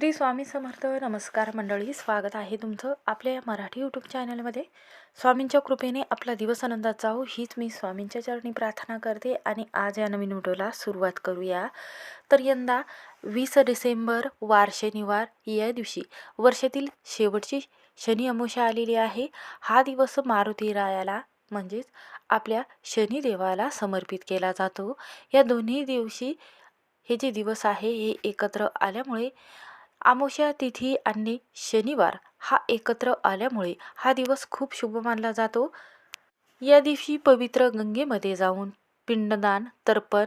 श्री स्वामी समर्थ नमस्कार मंडळी स्वागत आहे तुमचं आपल्या या मराठी यूट्यूब चॅनलमध्ये स्वामींच्या कृपेने आपला दिवस आनंदात जाऊ हीच मी स्वामींच्या चरणी प्रार्थना करते आणि आज या नवीन व्हिडिओला सुरुवात करूया. तर यंदा वीस डिसेंबर वार शनिवार या दिवशी वर्षातील शेवटची शनी अमोशा आलेली आहे. हा दिवस मारुती रायाला म्हणजेच आपल्या शनिदेवाला समर्पित केला जातो. या दोन्ही दिवशी हे जे दिवस आहे हे एकत्र आल्यामुळे आमोशा तिथी आणि शनिवार हा एकत्र आल्यामुळे हा दिवस खूप शुभ मानला जातो. या दिवशी पवित्र गंगेमध्ये जाऊन पिंडदान तर्पण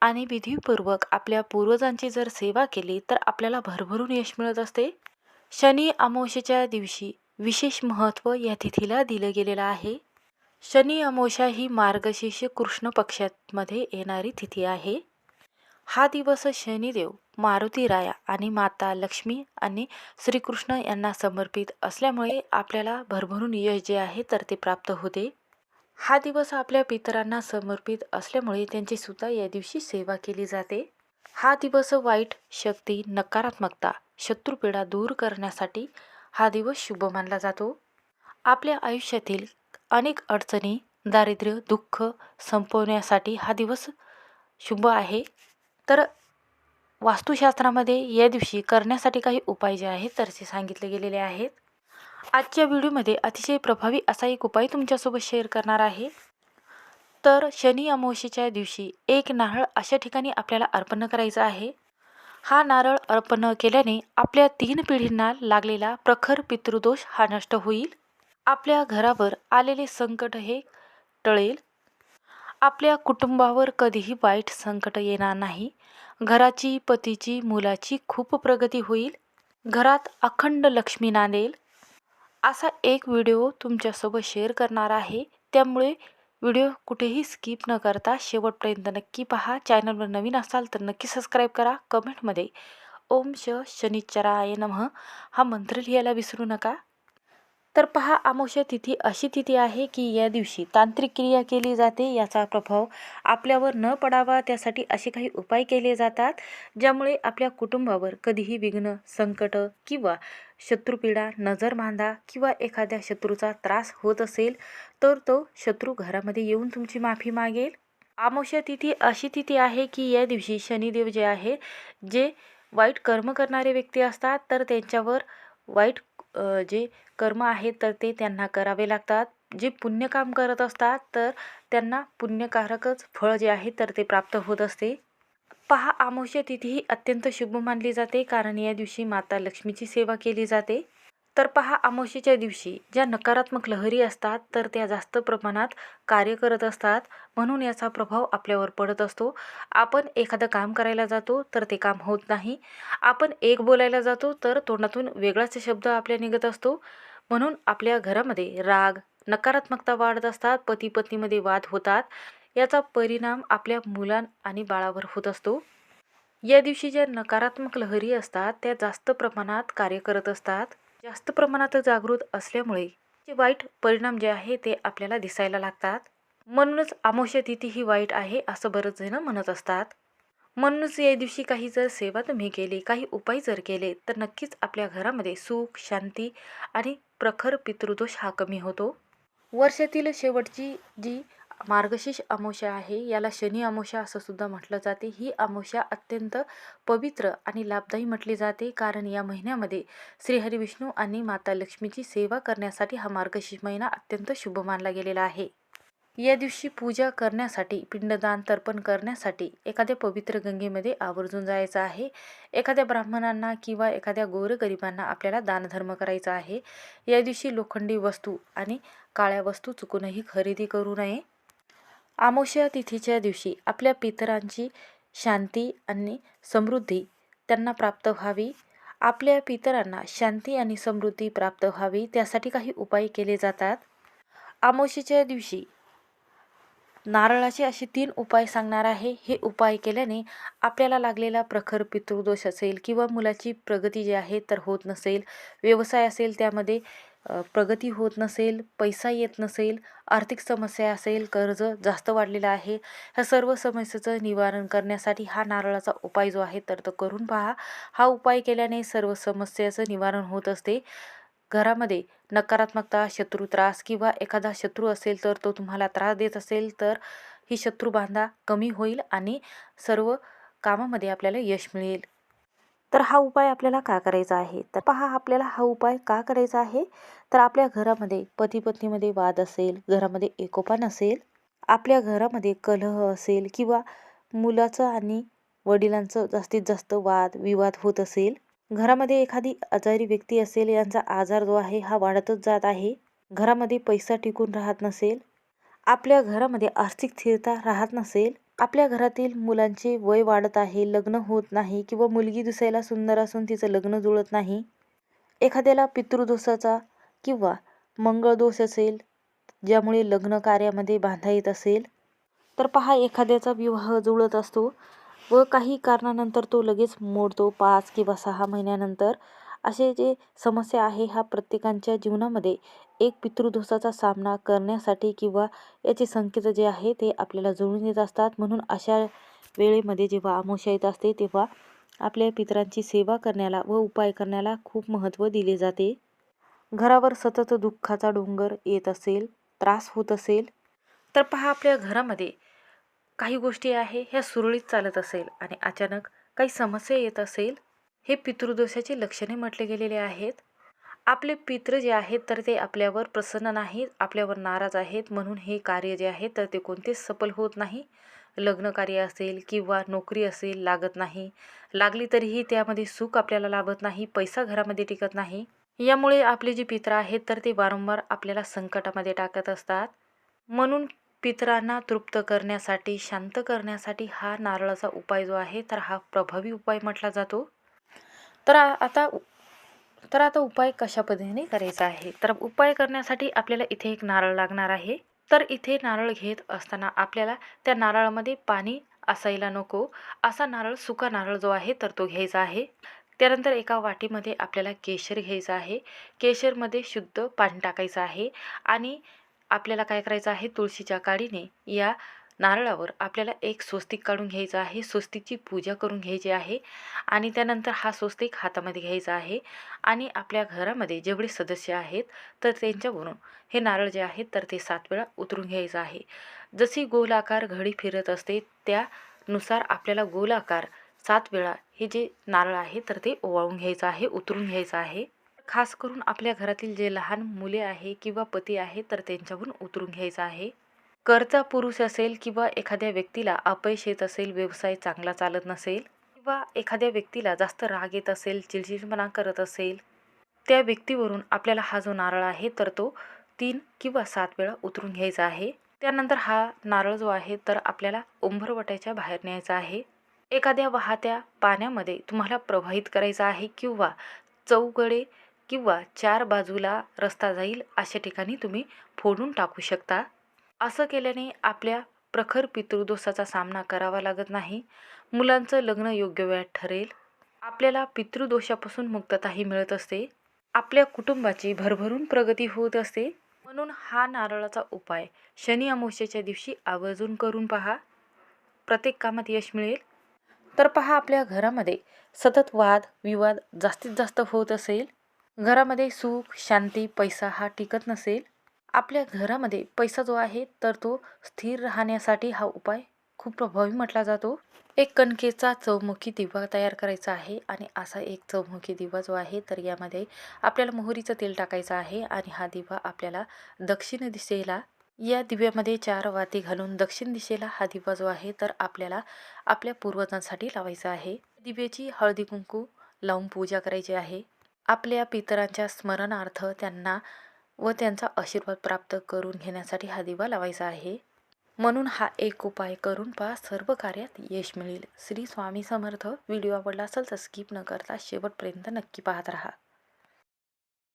आणि विधीपूर्वक आपल्या पूर्वजांची जर सेवा केली तर आपल्याला भरभरून यश मिळत असते. शनी अमोशेच्या दिवशी विशेष महत्त्व या तिथीला दिलं गेलेलं आहे. शनी अमोशा ही मार्गशीर्ष कृष्ण पक्षामध्ये येणारी तिथी आहे. हा दिवस शनिदेव मारुती राया आणि माता लक्ष्मी आणि श्रीकृष्ण यांना समर्पित असल्यामुळे आपल्याला भरभरून यश जे आहे तर ते प्राप्त होते. हा दिवस आपल्या पितरांना समर्पित असल्यामुळे त्यांची सुद्धा या दिवशी सेवा केली जाते. हा दिवस वाईट शक्ती नकारात्मकता शत्रुपीडा दूर करण्यासाठी हा दिवस शुभ मानला जातो. आपल्या आयुष्यातील अनेक अडचणी दारिद्र्य दुःख संपवण्यासाठी हा दिवस शुभ आहे. तर वास्तुशास्त्रामध्ये या दिवशी करण्यासाठी काही उपाय जे आहेत तर ते सांगितले गेलेले आहेत. आजच्या व्हिडिओमध्ये अतिशय प्रभावी असा एक उपाय तुमच्यासोबत शेअर करणार आहे. तर शनी अमावस्येच्या दिवशी एक नारळ अशा ठिकाणी आपल्याला अर्पण करायचं आहे. हा नारळ अर्पण केल्याने आपल्या तीन पिढींना लागलेला प्रखर पितृदोष हा नष्ट होईल. आपल्या घरावर आलेले संकट हे टळेल. आपल्या कुटुंबावर कधीही वाईट संकट येणार नाही. घराची पतीची मुलाची खूप प्रगती होईल. घरात अखंड लक्ष्मी नांदेल. असा एक व्हिडिओ तुमच्यासोबत शेअर करणार आहे. त्यामुळे व्हिडिओ कुठेही स्किप न करता शेवटपर्यंत नक्की पहा. चॅनलवर नवीन असाल तर नक्की सबस्क्राईब करा. कमेंटमध्ये ओम श शनिश्चराय नमः. हा मंत्र लिहायला विसरू नका. तर पहा अमावस्या तिथी अशी तिथी आहे की या दिवशी तांत्रिक क्रिया केली जाते याचा प्रभाव आपल्यावर न पडावा त्यासाठी असे काही उपाय केले जातात ज्यामुळे आपल्या कुटुंबावर कधीही विघ्न संकट किंवा शत्रुपीडा नजर बांधा किंवा एखाद्या शत्रूचा त्रास होत असेल तर तो शत्रू घरामध्ये येऊन तुमची माफी मागेल. अमावस्या तिथी अशी तिथी आहे की या दिवशी शनिदेव जे आहे जे वाईट कर्म करणारे व्यक्ती असतात तर त्यांच्यावर वाईट जे कर्म आहेत तर ते त्यांना करावे लागतात. जे पुण्यकाम करत असतात तर त्यांना पुण्यकारकच फळ जे आहे तर ते प्राप्त होत असते. पहा अमावस्या तिथी ही अत्यंत शुभ मानली जाते कारण या दिवशी माता लक्ष्मीची सेवा केली जाते. तर पहा अमावशीच्या दिवशी ज्या नकारात्मक लहरी असतात तर त्या जास्त प्रमाणात कार्य करत असतात. म्हणून याचा प्रभाव आपल्यावर पडत असतो. आपण एखादं काम करायला जातो तर ते काम होत नाही. आपण एक बोलायला जातो तर तोंडातून वेगळाच शब्द आपल्या निघत असतो. म्हणून आपल्या घरामध्ये राग नकारात्मकता वाढत असतात पती पत्नीमध्ये वाद होतात. याचा परिणाम आपल्या मुलां आणि बाळावर होत असतो. या दिवशी ज्या नकारात्मक लहरी असतात त्या जास्त प्रमाणात कार्य करत असतात. जास्त प्रमाणात जागृत असल्यामुळे जे वाईट परिणाम जे आहे ते आपल्याला दिसायला लागतात. म्हणूनच अमावस्या तिथी ही वाईट आहे असं बरंच जण म्हणत असतात. म्हणूनच या दिवशी काही जर सेवा तुम्ही केली काही उपाय जर केले तर नक्कीच आपल्या घरामध्ये सुख शांती आणि प्रखर पितृदोष हा कमी होतो. वर्षातील शेवटची जी मार्गशीर्ष अमावस्या आहे. याला शनी अमावस्या असं सुद्धा म्हटलं जाते. ही अमावस्या अत्यंत पवित्र आणि लाभदायी म्हटली जाते. कारण या महिन्यामध्ये श्रीहरी विष्णू आणि माता लक्ष्मीची सेवा करण्यासाठी हा मार्गशीर्ष महिना अत्यंत शुभ मानला गेलेला आहे. या दिवशी पूजा करण्यासाठी पिंडदान तर्पण करण्यासाठी एखाद्या पवित्र गंगेमध्ये आवर्जून जायचं आहे. एखाद्या ब्राह्मणांना किंवा एखाद्या गोरगरिबांना आपल्याला दानधर्म करायचा आहे. या दिवशी लोखंडी वस्तू आणि काळ्या वस्तू चुकूनही खरेदी करू नये. अमावस्या तिथीच्या दिवशी आपल्या पितरांची शांती आणि समृद्धी त्यांना प्राप्त व्हावी. आपल्या पितरांना शांती आणि समृद्धी प्राप्त व्हावी त्यासाठी काही उपाय केले जातात. आमोशीच्या दिवशी नारळाचे असे तीन उपाय सांगणार आहे. हे उपाय केल्याने आपल्याला लागलेला प्रखर पितृदोष असेल किंवा मुलाची प्रगती जी आहे तर होत नसेल. व्यवसाय असेल त्यामध्ये प्रगती होत नसेल पैसा येत नसेल आर्थिक समस्या असेल कर्ज जास्त वाढलेलं आहे ह्या सर्व समस्येचं निवारण करण्यासाठी हा नारळाचा उपाय जो आहे तर तो करून पहा. हा उपाय केल्याने सर्व समस्याचं निवारण होत असते. घरामध्ये नकारात्मकता शत्रू त्रास किंवा एखादा शत्रू असेल तर तो तुम्हाला त्रास देत असेल तर ही शत्रू बांधा कमी होईल आणि सर्व कामामध्ये आपल्याला यश मिळेल. तर हा उपाय आपल्याला का करायचा आहे? तर पहा आपल्याला हा उपाय का करायचा आहे? तर आपल्या घरामध्ये पती पत्नीमध्ये वाद असेल घरामध्ये एकोपा नसेल आपल्या घरामध्ये कलह असेल किंवा मुलाचं आणि वडिलांचं जास्तीत जास्त वाद विवाद होत असेल घरामध्ये एखादी आजारी व्यक्ती असेल यांचा आजार जो आहे हा वाढतच जात आहे घरामध्ये पैसा टिकून राहत नसेल आपल्या घरामध्ये आर्थिक स्थिरता राहत नसेल आपल्या घरातील मुलांचे वय वाढत आहे लग्न होत नाही किंवा मुलगी दिसायला सुंदर असून तिचं लग्न जुळत नाही. एखाद्याला पितृदोषाचा किंवा मंगळदोष असेल ज्यामुळे लग्न कार्यामध्ये बांधा येत असेल तर पहा एखाद्याचा विवाह जुळत असतो व काही कारणानंतर तो लगेच मोडतो पाच किंवा सहा महिन्यानंतर. असे जे समस्या आहे हा प्रत्येकांच्या जीवनामध्ये एक पितृदोषाचा सामना करण्यासाठी किंवा याचे संकेत जे आहे ते आपल्याला जुळून येत असतात. म्हणून अशा वेळेमध्ये जेव्हा आमोशा येत असते तेव्हा आपल्या पितरांची सेवा करण्याला व उपाय करण्याला खूप महत्त्व दिले जाते. घरावर सतत दुःखाचा डोंगर येत असेल त्रास होत असेल तर पहा आपल्या घरामध्ये काही गोष्टी आहे ह्या सुरळीत चालत असेल आणि अचानक काही समस्या येत असेल हे पितृदोषाची लक्षणे म्हटले गेलेले आहेत. आपले पितृ जे आहेत तर ते आपल्यावर प्रसन्न नाहीत आपल्यावर नाराज आहेत. म्हणून हे कार्य जे आहे तर ते कोणतेच सफल होत नाही. लग्न कार्य असेल किंवा नोकरी असेल लागत नाही. लागली तरीही त्यामध्ये सुख आपल्याला लाभत नाही पैसा घरामध्ये टिकत नाही. यामुळे आपले जे पित्र आहेत तर ते वारंवार आपल्याला संकटामध्ये टाकत असतात. म्हणून पितरांना तृप्त करण्यासाठी शांत करण्यासाठी हा नारळाचा उपाय जो आहे तर हा प्रभावी उपाय म्हटला जातो. तर आता तर आता उपाय कशा पद्धतीने करायचा आहे? तर उपाय करण्यासाठी आपल्याला इथे एक नारळ लागणार आहे. तर इथे नारळ घेत असताना आपल्याला त्या नारळामध्ये पाणी असायला नको. असा नारळ सुका नारळ जो आहे तर तो घ्यायचा आहे. त्यानंतर एका वाटीमध्ये आपल्याला केशर घ्यायचं आहे. केशरमध्ये शुद्ध पाणी टाकायचं आहे. आणि आपल्याला काय करायचं आहे? तुळशीच्या काडीने या नारळावर आपल्याला एक स्वस्तिक काढून घ्यायचं आहे. स्वस्तिकची पूजा करून घ्यायची आहे आणि त्यानंतर हा स्वस्तिक हातामध्ये घ्यायचा आहे आणि आपल्या घरामध्ये जेवढे सदस्य आहेत तर त्यांच्यावरून हे नारळ जे आहेत तर ते सात वेळा उतरून घ्यायचं आहे. जशी गोलाकार घडी फिरत असते त्यानुसार आपल्याला गोलाकार सात वेळा हे जे नारळ आहे तर ते ओवाळून घ्यायचं आहे उतरून घ्यायचं आहे. खास करून आपल्या घरातील जे लहान मुले आहे किंवा पती आहे तर त्यांच्यावरून उतरून घ्यायचं आहे. कर्जा पुरुष असेल किंवा एखाद्या व्यक्तीला अपयश येत असेल व्यवसाय चांगला चालत नसेल किंवा एखाद्या व्यक्तीला जास्त राग येत असेल चिडचिडपणा करत असेल त्या व्यक्तीवरून आपल्याला हा जो नारळ आहे तर तो तीन किंवा सात वेळा उतरून घ्यायचा आहे. त्यानंतर हा नारळ जो आहे तर आपल्याला उंबरवट्याच्या बाहेर न्यायचा आहे. एखाद्या वाहत्या पाण्यामध्ये तुम्हाला प्रवाहित करायचा आहे किंवा चौकडे किंवा चार बाजूला रस्ता जाईल अशा ठिकाणी तुम्ही फोडून टाकू शकता. असं केल्याने आपल्या प्रखर पितृदोषाचा सामना करावा लागत नाही. मुलांचं लग्न योग्य वेळात ठरेल. आपल्याला पितृदोषापासून मुक्तताही मिळत असते. आपल्या कुटुंबाची भरभरून प्रगती होत असते. म्हणून हा नारळाचा उपाय शनी अमावस्येच्या दिवशी आवर्जून करून पहा. प्रत्येक कामात यश मिळेल. तर पहा आपल्या घरामध्ये सतत वाद विवाद जास्तीत जास्त होत असेल. घरामध्ये सुख शांती पैसा हा टिकत नसेल. आपल्या घरामध्ये पैसा जो आहे तर तो स्थिर राहण्यासाठी हा उपाय खूप प्रभावी म्हटला जातो. एक कणकेचा चौमुखी दिवा तयार करायचा आहे आणि असा एक चौमुखी दिवा जो आहे तर यामध्ये आपल्याला मोहरीचं तेल टाकायचं आहे आणि हा दिवा आपल्याला दक्षिण दिशेला या दिव्यामध्ये चार वाती घालून दक्षिण दिशेला हा दिवा जो आहे तर आपल्याला आपल्या पूर्वजांसाठी लावायचा आहे. दिव्याची हळदी कुंकू लावून पूजा करायची आहे. आपल्या पितरांच्या स्मरणार्थ त्यांना व त्यांचा आशीर्वाद प्राप्त करून घेण्यासाठी हा दिवा लावायचा आहे. म्हणून हा एक उपाय करून पहा सर्व कार्यात यश मिळेल. श्री स्वामी समर्थ. व्हिडिओ आवडला असेल तर स्किप न करता शेवटपर्यंत नक्की पाहत राहा.